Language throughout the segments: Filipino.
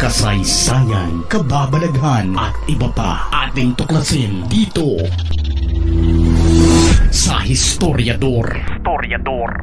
kasaysayan, kababalaghan at iba pa ating tuklasin dito sa Historiador. Historiador.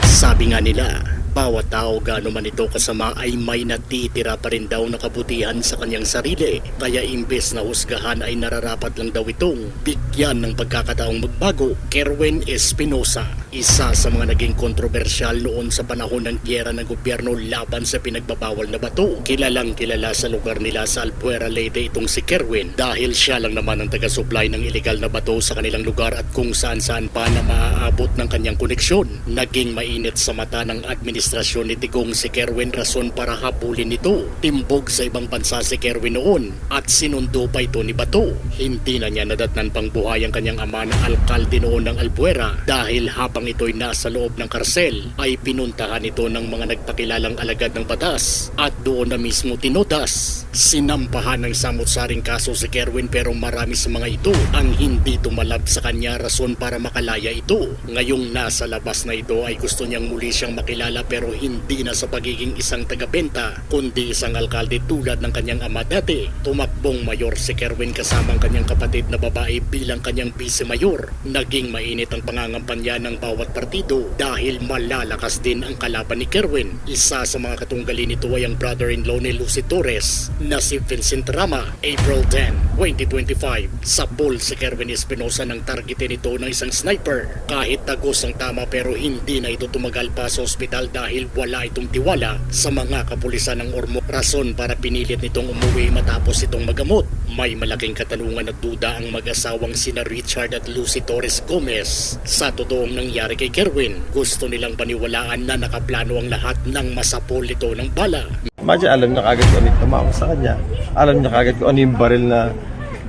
Sabi nga nila, bawat tao gaano man ito kasama ay may natitira pa rin daw na kabutihan sa kanyang sarili. Kaya imbes na husgahan ay nararapat lang daw itong bigyan ng pagkakataong magbago. Kerwin Espinosa, isa sa mga naging kontrobersyal noon sa panahon ng gyera ng gobyerno laban sa pinagbabawal na bato. Kilalang kilala sa lugar nila sa Albuera Leyte itong si Kerwin dahil siya lang naman ang taga-supply ng illegal na bato sa kanilang lugar at kung saan-saan pa na maaabot ng kanyang koneksyon. Naging mainit sa mata ng administrasyon ni Tigong si Kerwin rason para habulin ito. Timbog sa ibang bansa si Kerwin noon at sinundo pa ito ni Bato. Hindi na niya nadatnan pang buhay ang kanyang ama na alkalde noon ng Albuera dahil habang ito'y nasa loob ng karsel ay pinuntahan ito ng mga nagpakilalang alagad ng batas at doon na mismo tinodas. Sinampahan ng samot-saring kaso si Kerwin pero marami sa mga ito ang hindi tumalab sa kanya rason para makalaya ito. Ngayong nasa labas na ito ay gusto niyang muli siyang makilala pero hindi na sa pagiging isang tagabenta kundi isang alkalde tulad ng kanyang ama dati. Tumakbong mayor si Kerwin kasama ang kanyang kapatid na babae bilang kanyang vice-mayor. Naging mainit ang pangangampanya ng bawat partido dahil malalakas din ang kalaban ni Kerwin. Isa sa mga katunggali nito ay ang brother-in-law ni Lucy Torres na si Vincent Rama. April 10, 2025, sabol si Kerwin Espinosa ng targetin ito ng isang sniper. Kahit tagos ang tama pero hindi na ito tumagal pa sa ospital dahil wala itong tiwala sa mga kapulisan ng Ormoc. Rason para pinilit nitong umuwi matapos itong magamot. May malaking katanungan at duda ang mag-asawang sina Richard at Lucy Torres Gomez. Sa totoong nangyari kay Kerwin, gusto nilang paniwalaan na nakaplano ang lahat ng masapol ito ng bala. Imagine, alam niya kagad kung ano yung tumama sa kanya. Alam niya kagad kung ano yung baril na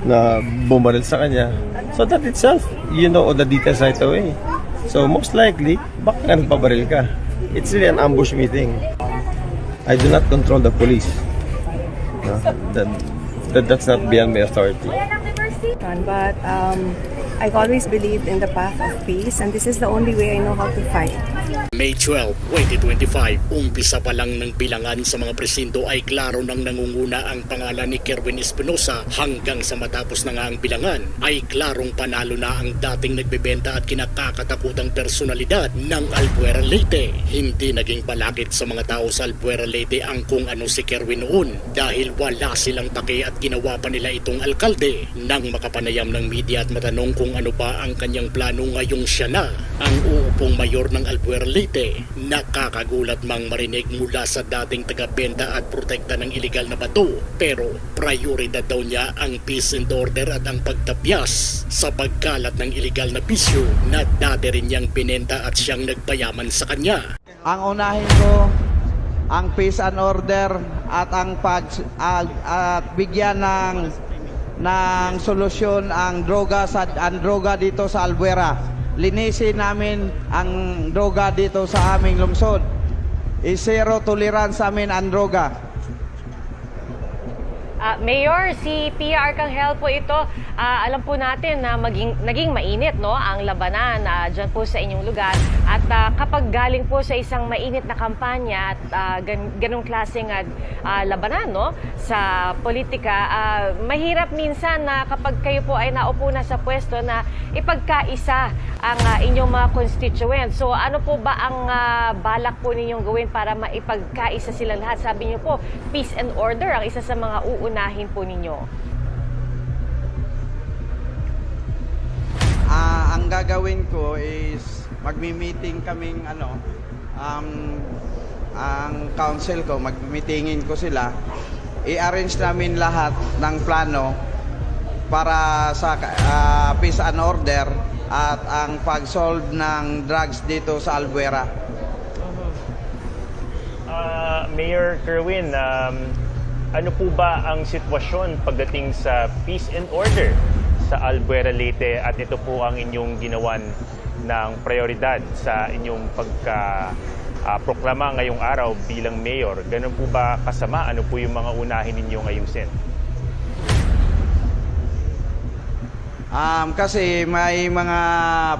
na bumaril sa kanya. So that itself, you know all the details right away. So most likely, baka nga nagpabaril ka. It's really an ambush meeting. I do not control the police. No? That, that, that's not beyond my authority. But um, I've always believed in the path of peace, and this is the only way I know how to fight. May 12, 2025, umpisa pa lang ng bilangan sa mga presinto ay klaro nang nangunguna ang pangalan ni Kerwin Espinosa hanggang sa matapos na nga ang bilangan ay klarong panalo na ang dating nagbebenta at kinakakatakutang personalidad ng Albuera Leyte. Hindi naging palakit sa mga tao sa Albuera Leyte ang kung ano si Kerwin noon dahil wala silang pake at ginawa pa nila itong alkalde nang makapanayam ng media at matanong kung ano ba ang kanyang plano ngayong siya na ang uupong mayor ng Albuera Leyte. Nakakagulat mang marinig mula sa dating tagabenta at protekta ng ilegal na bato. Pero prioridad daw niya ang peace and order at ang pagtapyas sa pagkalat ng ilegal na bisyo na dati rin niyang binenta at siyang nagpayaman sa kanya. Ang unahin ko ang peace and order at ang pag at, at bigyan ng ng solusyon ang droga sa ang droga dito sa Albuera. Linisin namin ang droga dito sa aming lungsod. I-zero tolerance amin ang droga. Ah, Mayor, si Pia Arcangel po ito. Ah, alam po natin na maging, naging mainit no, ang labanan uh, dyan po sa inyong lugar. Ah, kapag galing po sa isang mainit na kampanya at ah, gan, ganong klaseng ah, ah, labanan no, sa politika, ah, mahirap minsan na kapag kayo po ay naupo na sa pwesto na ipagkaisa ang ah, inyong mga constituents. So ano po ba ang ah, balak po ninyong gawin para maipagkaisa sila lahat? Sabi niyo po, peace and order ang isa sa mga uunahin po ninyo. Ah, ang gagawin ko is magmi-meeting kaming ano um, ang council ko magmi-meetingin ko sila i-arrange namin lahat ng plano para sa ah, peace and order at ang pag-solve ng drugs dito sa Albuera. Ah, Mayor Kerwin, um, ano po ba ang sitwasyon pagdating sa peace and order sa Albuera Leyte? At ito po ang inyong ginawan ng prioridad sa inyong pagka ah, proklama ngayong araw bilang mayor. Ganun po ba kasama? Ano po yung mga unahin ninyong ayusin? Um, kasi may mga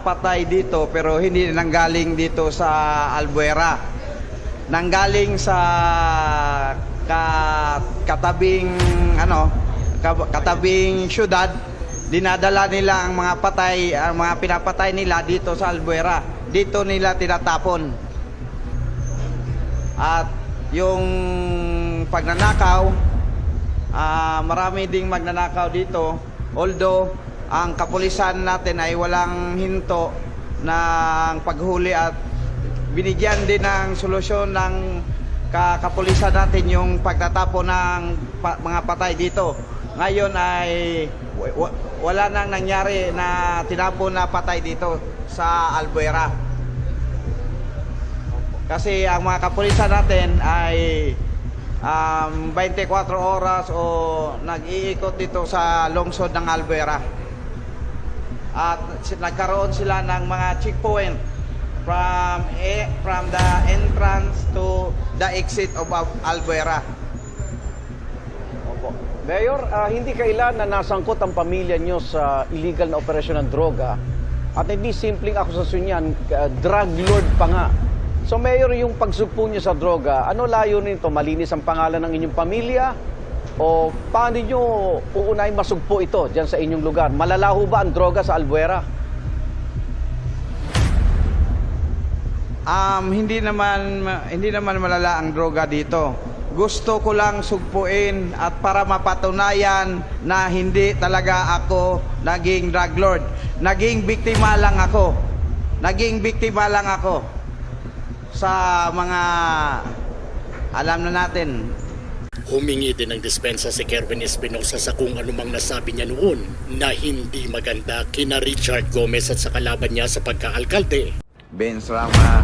patay dito pero hindi nanggaling dito sa Albuera. nanggaling sa ka, katabing ano ka- katabing syudad dinadala nila ang mga patay ang mga pinapatay nila dito sa Albuera. Dito nila tinatapon. At yung pagnanakaw ah, marami ding magnanakaw dito. Although ang kapulisan natin ay walang hinto ng paghuli at binigyan din ng solusyon ng ka- kapulisan natin yung pagtatapo ng pa- mga patay dito. Ngayon ay wa- wa- wala nang nangyari na tinapo na patay dito sa Albuera. Kasi ang mga kapulisan natin ay um, 24 oras o nag-iikot dito sa lungsod ng Albuera. At nagkaroon sila ng mga checkpoint from eh, from the entrance to the exit of Al- Albuera. Mayor, ah, hindi kailan na nasangkot ang pamilya nyo sa illegal na operasyon ng droga at hindi simpleng akusasyon yan, ah, drug lord pa nga. So Mayor, yung pagsugpo nyo sa droga, ano layo nito? Malinis ang pangalan ng inyong pamilya? O paano nyo uunahin masugpo ito dyan sa inyong lugar? Malalaho ba ang droga sa Albuera? Um, hindi naman hindi naman malala ang droga dito. Gusto ko lang sugpuin at para mapatunayan na hindi talaga ako naging drug lord. Naging biktima lang ako. Naging biktima lang ako sa mga alam na natin Humingi din ng dispensa si Kerwin Espinosa sa kung anumang nasabi niya noon na hindi maganda kina Richard Gomez at sa kalaban niya sa pagkaalkalde. Benz Rama,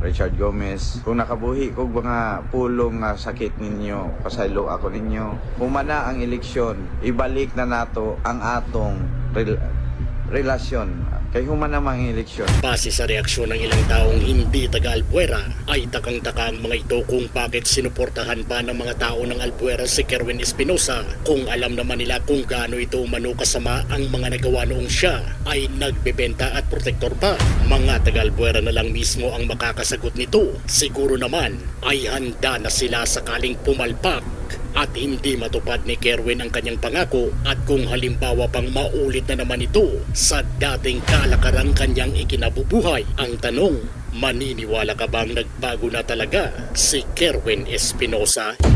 Richard Gomez. Kung nakabuhi ko mga pulong nga sakit ninyo, pasaylo ako ninyo. Humana ang eleksyon, ibalik na nato ang atong rel- relasyon. Kay humana mang eleksyon. Base sa reaksyon ng ilang taong hindi taga Albuera, ay takang-taka ang mga ito kung bakit sinuportahan pa ng mga tao ng Albuera si Kerwin Espinosa kung alam naman nila kung gaano ito umano kasama ang mga nagawa noong siya ay nagbebenta at protektor pa. Mga taga Albuera na lang mismo ang makakasagot nito. Siguro naman ay handa na sila sakaling pumalpak at hindi matupad ni Kerwin ang kanyang pangako at kung halimbawa pang maulit na naman ito sa dating kalakarang kanyang ikinabubuhay. Ang tanong, maniniwala ka bang nagbago na talaga si Kerwin Espinosa?